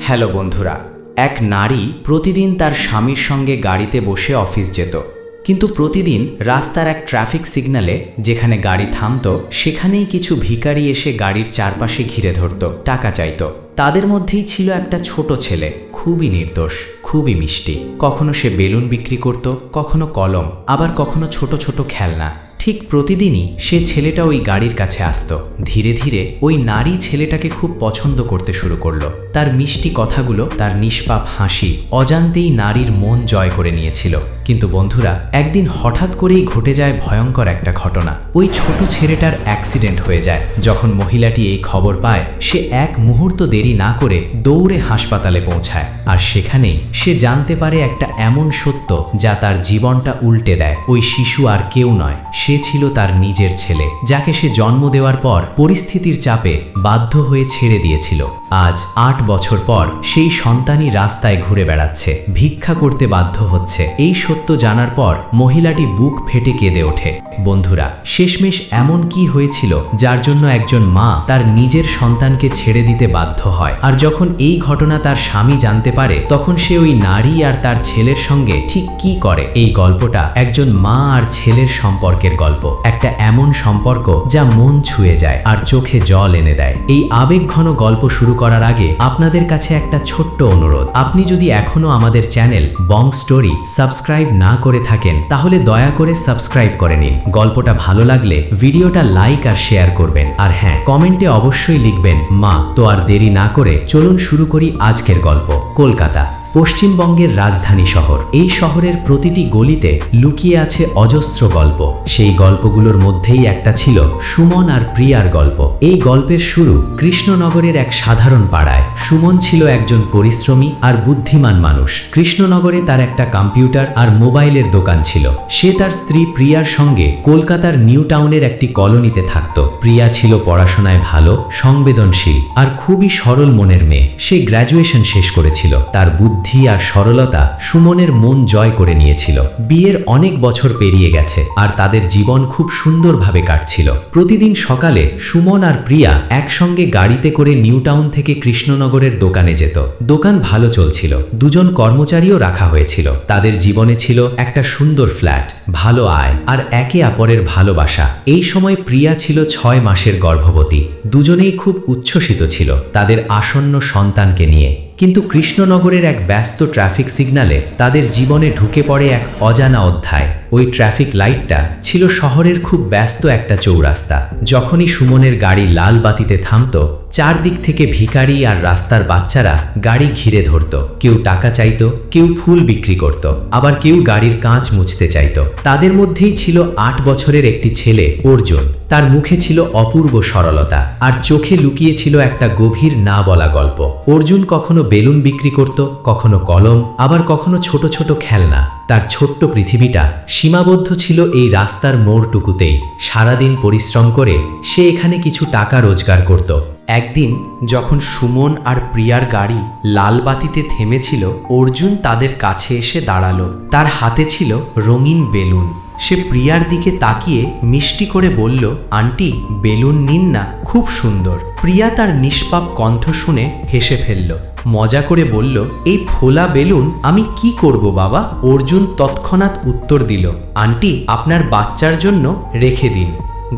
Hello বন্ধুরা, এক নারী প্রতিদিন তার স্বামীর সঙ্গে গাড়িতে বসে অফিস যেত। কিন্তু প্রতিদিন রাস্তার এক ট্রাফিক সিগন্যালে যেখানে গাড়ি থামতো, সেখানেই কিছু ভিখারি এসে গাড়ির চারপাশে ঘিরে ধরত, টাকা চাইত। তাদের মধ্যেই ছিল একটা ছোট ছেলে, খুবই নির্দোষ, খুবই মিষ্টি। কখনো সে বেলুন বিক্রি করত, কখনো কলম, আবার কখনো ছোট ছোট খেলনা। ঠিক প্রতিদিনই সে ছেলেটা ওই গাড়ির কাছে আসত। ধীরে ধীরে ওই নারী ছেলেটাকে খুব পছন্দ করতে শুরু করল। তার মিষ্টি কথাগুলো, তার নিষ্পাপ হাসি অজান্তেই নারীর মন জয় করে নিয়েছিল। কিন্তু বন্ধুরা, একদিন হঠাৎ করেই ঘটে যায় ভয়ঙ্কর একটা ঘটনা। ওই ছোট ছেলেটার অ্যাক্সিডেন্ট হয়ে যায়। যখন মহিলাটি এই খবর পায়, সে এক মুহূর্ত দেরি না করে দৌড়ে হাসপাতালে পৌঁছায়। আর সেখানেই সে জানতে পারে একটা এমন সত্য যা তার জীবনটা উল্টে দেয়। ওই শিশু আর কেউ নয়, সে ছিল তার নিজের ছেলে, যাকে সে জন্ম দেওয়ার পর পরিস্থিতির চাপে বাধ্য হয়ে ছেড়ে দিয়েছিল। আজ আট বছর পর সেই সন্তানই রাস্তায় ঘুরে বেড়াচ্ছে, ভিক্ষা করতে বাধ্য হচ্ছে। এই সত্য জানার পর মহিলাটি বুক ফেটে কেঁদে ওঠে। বন্ধুরা, শেষমেশ এমন কি হয়েছিল যার জন্য একজন মা তার নিজের সন্তানকে ছেড়ে দিতে বাধ্য হয়? আর যখন এই ঘটনা তার স্বামী জানতে পারে, তখন সে ওই নারী আর তার ছেলের সঙ্গে ঠিক কি করে? এই গল্পটা একজন মা আর ছেলের সম্পর্কের গল্প। একটা এমন সম্পর্ক যা মন ছুঁয়ে যায় আর চোখে জল এনে দেয়। এই আবেগঘন গল্প শুরু করার আগে আপনাদের কাছে একটা ছোট্ট অনুরোধ। আপনি যদি এখনও আমাদের চ্যানেল বং স্টোরি সাবস্ক্রাইব না করে থাকেন, তাহলে দয়া করে সাবস্ক্রাইব করে নিন। গল্পটা ভালো লাগলে ভিডিওটা লাইক আর শেয়ার করবেন। আর হ্যাঁ কমেন্টে অবশ্যই লিখবেন, মা, তো আর দেরি না করে চলুন শুরু করি আজকের গল্প। কলকাতা। পশ্চিমবঙ্গের রাজধানী শহর। এই শহরের প্রতিটি গলিতে লুকিয়ে আছে অজস্র গল্প। সেই গল্পগুলোর মধ্যেই একটা ছিল সুমন আর প্রিয়ার গল্প। এই গল্পের শুরু কৃষ্ণনগরের এক সাধারণ পাড়ায়। সুমন ছিল একজন পরিশ্রমী আর বুদ্ধিমান মানুষ। কৃষ্ণনগরে তার একটা কম্পিউটার আর মোবাইলের দোকান ছিল। সে তার স্ত্রী প্রিয়ার সঙ্গে কলকাতার নিউ টাউনের একটি কলোনিতে থাকত। প্রিয়া ছিল পড়াশোনায় ভালো, সংবেদনশীল আর খুবই সরল মনের মেয়ে। সে গ্র্যাজুয়েশন শেষ করেছিল। তার বুদ্ধি আর সরলতা সুমনের মন জয় করে নিয়েছিল। বিয়ের অনেক বছর পেরিয়ে গেছে আর তাদের জীবন খুব সুন্দরভাবে কাটছিল। প্রতিদিন সকালে সুমন আর প্রিয়া একসঙ্গে গাড়িতে করে নিউ টাউন থেকে কৃষ্ণনগরের দোকানে যেত। দোকান ভালো চলছিল। দুজন কর্মচারীও রাখা হয়েছিল। তাদের জীবনে ছিল একটা সুন্দর ফ্ল্যাট, ভালো আয় আর একে অপরের ভালোবাসা। এই সময় প্রিয়া ছিল ছয় মাসের গর্ভবতী। দুজনেই খুব উচ্ছ্বসিত ছিল তাদের আসন্ন সন্তানকে নিয়ে। কিন্তু কৃষ্ণনগরের এক ব্যস্ত ট্রাফিক সিগনালে তাদের জীবনে ঢুকে পড়ে এক অজানা অধ্যায়। ওই ট্রাফিক লাইটটা ছিল শহরের খুব ব্যস্ত একটা চৌরাস্তা। যখনই সুমনের গাড়ি লাল বাতিতে থামত, চারদিক থেকে ভিখারি আর রাস্তার বাচ্চারা গাড়ি ঘিরে ধরত। কেউ টাকা চাইতো, কেউ ফুল বিক্রি করত, আবার কেউ গাড়ির কাঁচ মুছতে চাইতো। তাদের মধ্যেই ছিল আট বছরের একটি ছেলে, অর্জুন। তার মুখে ছিল অপূর্ব সরলতা, আর চোখে লুকিয়ে ছিল একটা গভীর না বলা গল্প। অর্জুন কখনো বেলুন বিক্রি করত, কখনো কলম, আবার কখনো ছোট ছোট খেলনা। তার ছোট্ট পৃথিবীটা সীমাবদ্ধ ছিল এই রাস্তার মোড়টুকুতেই সারাদিন পরিশ্রম করে সে এখানে কিছু টাকা রোজগার করত। একদিন যখন সুমন আর প্রিয়ার গাড়ি লালবাতিতে থেমেছিল, অর্জুন তাদের কাছে এসে দাঁড়াল। তার হাতে ছিল রঙিন বেলুন। সে প্রিয়ার দিকে তাকিয়ে মিষ্টি করে বলল, আন্টি, বেলুন নিন না, খুব সুন্দর। প্রিয়া তার নিষ্পাপ কণ্ঠ শুনে হেসে ফেলল, মজা করে বলল, এই ফোলা বেলুন আমি কি করব বাবা? অর্জুন তৎক্ষণাৎ উত্তর দিল, আন্টি, আপনার বাচ্চার জন্য রেখে দিন।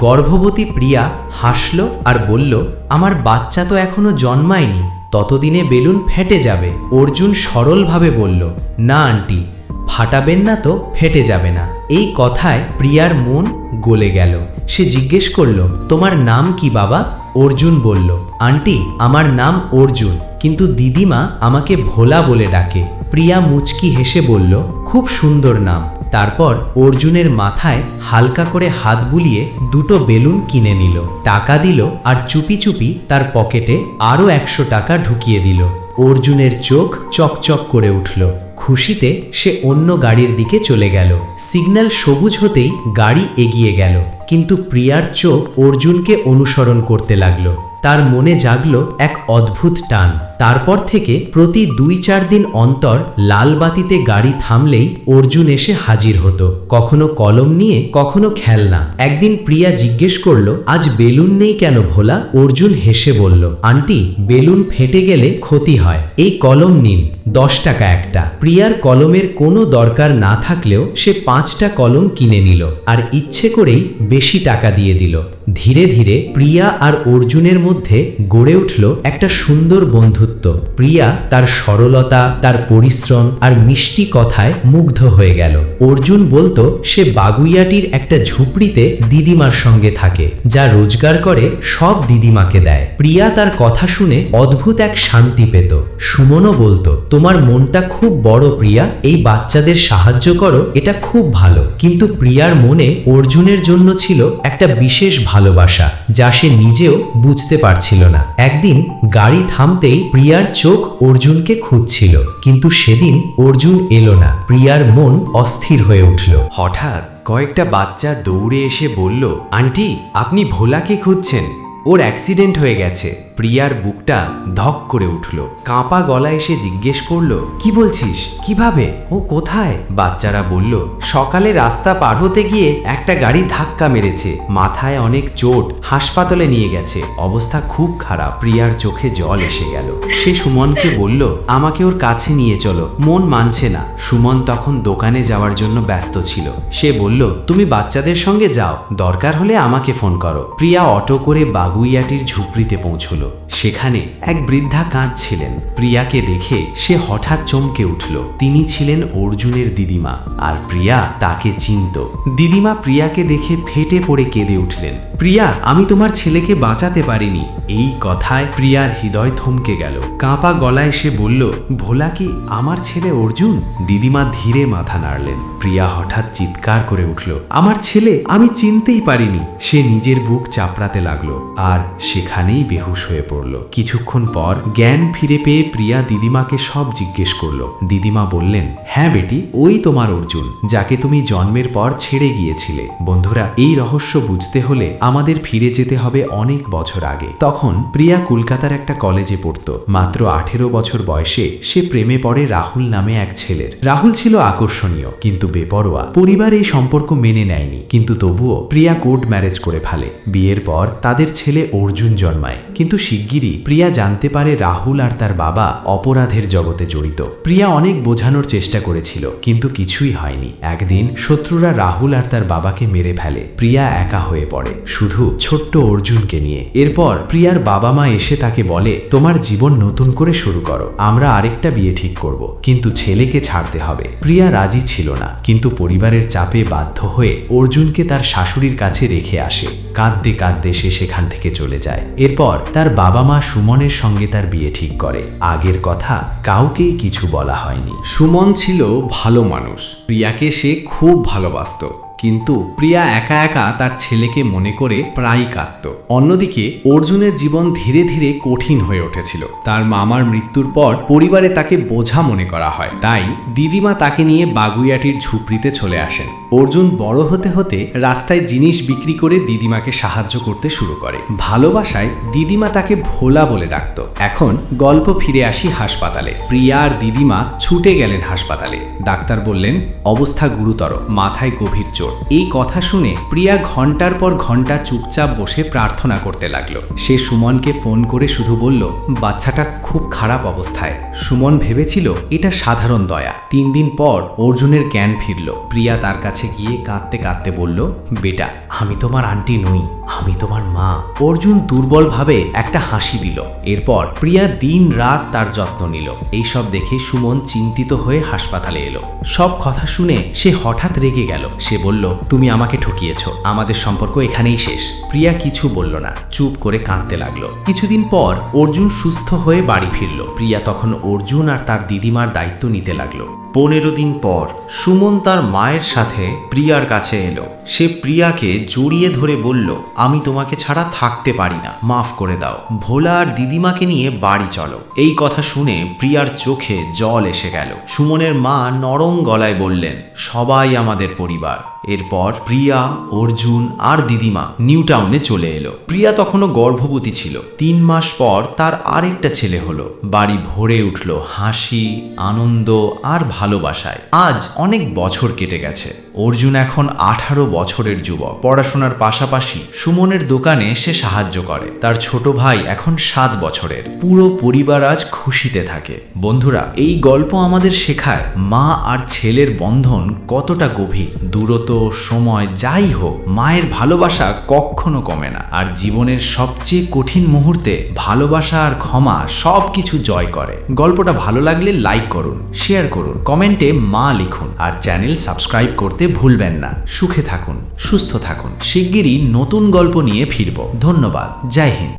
গর্ভবতী প্রিয়া হাসল আর বলল, আমার বাচ্চা তো এখনও জন্মায়নি, ততদিনে বেলুন ফেটে যাবে। অর্জুন সরলভাবে বলল, না, আন্টি ফাটাবেন না তো ফেটে যাবে না। এই কথায় প্রিয়ার মন গলে গেল। সে জিজ্ঞেস করল, তোমার নাম কি বাবা? অর্জুন বলল, আন্টি, আমার নাম অর্জুন, কিন্তু দিদিমা আমাকে ভোলা বলে ডাকে। প্রিয়া মুচকি হেসে বলল, খুব সুন্দর নাম। তারপর অর্জুনের মাথায় হালকা করে হাত বুলিয়ে দুটো বেলুন কিনে নিল, টাকা দিল আর চুপি চুপি তার পকেটে আরও একশো টাকা ঢুকিয়ে দিল। অর্জুনের চোখ চকচক করে উঠল। খুশিতে সে অন্য গাড়ির দিকে চলে গেল। সিগন্যাল সবুজ হতেই গাড়ি এগিয়ে গেল, কিন্তু প্রিয়ার চোখ অর্জুনকে অনুসরণ করতে লাগল। তার মনে জাগল এক অদ্ভুত টান। তারপর থেকে প্রতি দুই চার দিন অন্তর লাল বাতিতে গাড়ি থামলেই অর্জুন এসে হাজির হতো। কখনো কলম নিয়ে, কখনো খেলনা। একদিন প্রিয়া জিজ্ঞেস করল, আজ বেলুন নেই কেন ভোলা? অর্জুন হেসে বলল, আন্টি, বেলুন ফেটে গেলে ক্ষতি হয়। এই কলম নিন, দশ টাকা একটা। প্রিয়ার কলমের কোনো দরকার না থাকলেও সে পাঁচটা কলম কিনে নিল আর ইচ্ছে করেই বেশি টাকা দিয়ে দিল। ধীরে ধীরে প্রিয়া আর অর্জুনের মধ্যে গড়ে উঠল একটা সুন্দর বন্ধুত্ব। প্রিয়া তার সরলতা, তার পরিশ্রম আর মিষ্টি কথায় মুগ্ধ হয়ে গেল। অর্জুন বলতো, সে বাগুইয়াটির একটা ঝুপড়িতে দিদিমার সঙ্গে থাকে, যা রোজগার করে সব দিদিমাকে দেয়। প্রিয়া তার কথা শুনে অদ্ভুত এক শান্তি পেত। সুমনও বলতো, তোমার মনটা খুব বড় প্রিয়া, এই বাচ্চাদের সাহায্য করো, এটা খুব ভালো। কিন্তু প্রিয়ার মনে অর্জুনের জন্য ছিল একটা বিশেষ ভালোবাসা, যা সে নিজেও বুঝতে পারছিল না। একদিন গাড়ি থামতেই প্রিয়ার চোখ অর্জুনকে খুঁজছিল, কিন্তু সেদিন অর্জুন এলো না। প্রিয়ার মন অস্থির হয়ে উঠল। হঠাৎ কয়েকটা বাচ্চা দৌড়ে এসে বলল, আন্টি, আপনি ভোলাকে খুঁজছেন। ওর অ্যাক্সিডেন্ট হয়ে গেছে। প্রিয়ার বুকটা ধক করে উঠল। কাঁপা গলা এসে জিজ্ঞেস করল, কি বলছিস? কীভাবে? ও কোথায়? বাচ্চারা বলল, সকালে রাস্তা পার হতে গিয়ে একটা গাড়ি ধাক্কা মেরেছে। মাথায় অনেক চোট, হাসপাতালে নিয়ে গেছে। অবস্থা খুব খারাপ। প্রিয়ার চোখে জল এসে গেল। সে সুমনকে বলল, আমাকে ওর কাছে নিয়ে চলো। মন মানছে না। সুমন তখন দোকানে যাওয়ার জন্য ব্যস্ত ছিল। সে বলল, তুমি বাচ্চাদের সঙ্গে যাও। দরকার হলে আমাকে ফোন করো। প্রিয়া অটো করে বাগুইয়াটির ঝুপড়িতে পৌঁছল। সেখানে এক বৃদ্ধা কাঁদছিলেন। প্রিয়াকে দেখে সে হঠাৎ চমকে উঠল। তিনি ছিলেন অর্জুনের দিদিমা, আর প্রিয়া তাকে চিনত। দিদিমা প্রিয়াকে দেখে ফেটে পড়ে কেঁদে উঠলেন। প্রিয়া, আমি তোমার ছেলেকে বাঁচাতে পারিনি। এই কথায় প্রিয়ার হৃদয় থমকে গেল। কাঁপা গলায় সে বলল, ভোলা কি আমার ছেলে অর্জুন? দিদিমা ধীরে মাথা নাড়লেন। প্রিয়া হঠাৎ চিৎকার করে উঠল, আমার ছেলে, আমি চিনতেই পারিনি। সে নিজের বুক চাপড়াতে লাগল আর সেখানেই বেহুশ হয়ে পড়ল। কিছুক্ষণ পর জ্ঞান ফিরে পেয়ে প্রিয়া দিদিমাকে সব জিজ্ঞেস করল। দিদিমা বললেন হ্যাঁ বেটি, ওই তোমার অর্জুন, যাকে তুমি জন্মের পর ছেড়ে গিয়েছিলে। বন্ধুরা, এই রহস্য বুঝতে হলে আমাদের ফিরে যেতে হবে অনেক বছর আগে। তখন প্রিয়া কলকাতার একটা কলেজে পড়তো। মাত্র আঠেরো বছর বয়সে সে প্রেমে পড়ে রাহুল নামে এক ছেলের। রাহুল ছিল আকর্ষণীয়, কিন্তু বেপরোয়া। পরিবার এই সম্পর্ক মেনে নেয়নি, কিন্তু তবুও প্রিয়া কোর্ট ম্যারেজ করে ফেলে। বিয়ের পর তাদের ছেলে অর্জুন জন্মায়। কিন্তু শিগগিরই প্রিয়া জানতে পারে রাহুল আর তার বাবা অপরাধের জগতে জড়িত। প্রিয়া অনেক বোঝানোর চেষ্টা করেছিল, কিন্তু কিছুই হয়নি। একদিন শত্রুরা রাহুল আর তার বাবাকে মেরে ফেলে। প্রিয়া একা হয়ে পড়ে। শুধু ছোট্ট অর্জুনকে নিয়ে। এরপর প্রিয়ার বাবা মা এসে তাকে বলে, তোমার জীবন নতুন করে শুরু করো। আমরা আরেকটা বিয়ে ঠিক করব, কিন্তু ছেলেকে ছাড়তে হবে। প্রিয়া রাজি ছিল না, কিন্তু পরিবারের চাপে বাধ্য হয়ে অর্জুনকে তার শাশুড়ির কাছে রেখে আসে। কাঁদতে কাঁদতে সে সেখান থেকে চলে যায়। এরপর তার বাবা মা সুমনের সঙ্গে তার বিয়ে ঠিক করে। আগের কথা কাউকেই কিছু বলা হয়নি। সুমন ছিল ভালো মানুষ। প্রিয়াকে সে খুব ভালোবাসত। কিন্তু প্রিয়া একা একা তার ছেলেকে মনে করে প্রায়ই কাঁদত। অন্যদিকে অর্জুনের জীবন ধীরে ধীরে কঠিন হয়ে উঠেছিল। তার মামার মৃত্যুর পর পরিবারে তাকে বোঝা মনে করা হয়। তাই দিদিমা তাকে নিয়ে বাগুইয়াটির ঝুপড়িতে চলে আসেন। অর্জুন বড় হতে হতে রাস্তায় জিনিস বিক্রি করে দিদিমাকে সাহায্য করতে শুরু করে। ভালোবাসায় দিদিমা তাকে ভোলা বলে ডাকত। এখন গল্প ফিরে আসি হাসপাতালে। প্রিয়া আর দিদিমা ছুটে গেলেন হাসপাতালে। ডাক্তার বললেন, অবস্থা গুরুতর, মাথায় গভীর চোট। এই কথা শুনে প্রিয়া ঘণ্টার পর ঘণ্টা চুপচাপ বসে প্রার্থনা করতে লাগল। সে সুমনকে ফোন করে শুধু বলল, বাচ্চাটা খুব খারাপ অবস্থায়। সুমন ভেবেছিল, এটা সাধারণ দয়া। তিন দিন পর অর্জুনের জ্ঞান ফিরল। প্রিয়া তার কাছে গিয়ে কাঁদতে কাঁদতে বলল, বেটা, আমি তোমার আন্টি নই, আমি তোমার মা। অর্জুন দুর্বলভাবে একটা হাসি দিল। এরপর প্রিয়া দিন রাত তার যত্ন নিল। এইসব দেখে সুমন চিন্তিত হয়ে হাসপাতালে এলো। সব কথা শুনে সে হঠাৎ রেগে গেল। সে বলল, তুমি আমাকে ঠকিয়েছ, আমাদের সম্পর্ক এখানেই শেষ। প্রিয়া কিছু বলল না, চুপ করে কাঁদতে লাগল। কিছুদিন পর অর্জুন সুস্থ হয়ে বাড়ি ফিরল। প্রিয়া তখন অর্জুন আর তার দিদিমার দায়িত্ব নিতে লাগল। পনেরো দিন পর সুমন তার মায়ের সাথে প্রিয়ার কাছে এলো। সে প্রিয়াকে জড়িয়ে ধরে বলল, আমি তোমাকে ছাড়া থাকতে পারি না, মাফ করে দাও। ভোলা আর দিদিমাকে নিয়ে বাড়ি চলো। এই কথা শুনে প্রিয়ার চোখে জল এসে গেল। সুমনের মা নরম গলায় বললেন, সবাই আমাদের পরিবার। এরপর প্রিয়া, অর্জুন আর দিদিমা নিউ টাউনে চলে এলো। প্রিয়া তখনও গর্ভবতী ছিল। তিন মাস পর তার আরেকটা ছেলে হলো। বাড়ি ভরে উঠল হাসি, আনন্দ আর ভালোবাসায়। আজ অনেক বছর কেটে গেছে। অর্জুন এখন আঠারো বছরের যুবক। পড়াশোনার পাশাপাশি সুমনের দোকানে সে সাহায্য করে। তার ছোট ভাই এখন সাত বছরের। পুরো পরিবার আজ খুশিতে থাকে। বন্ধুরা, এই গল্প আমাদের শেখায় মা আর ছেলের বন্ধন কতটা গভীর। দূরত সময়, যাই হোক, মায়ের ভালোবাসা কখনো কমে না। আর জীবনের সবচেয়ে কঠিন মুহূর্তে ভালোবাসা আর ক্ষমা সব কিছু জয় করে। গল্পটা ভালো লাগলে লাইক করুন, শেয়ার করুন, কমেন্টে মা লিখুন। আর চ্যানেল সাবস্ক্রাইব করতে ভুলবেন না সুখে থাকুন সুস্থ থাকুন। শিগগিরই নতুন গল্প নিয়ে ফিরব। ধন্যবাদ। জয় হিন্দ।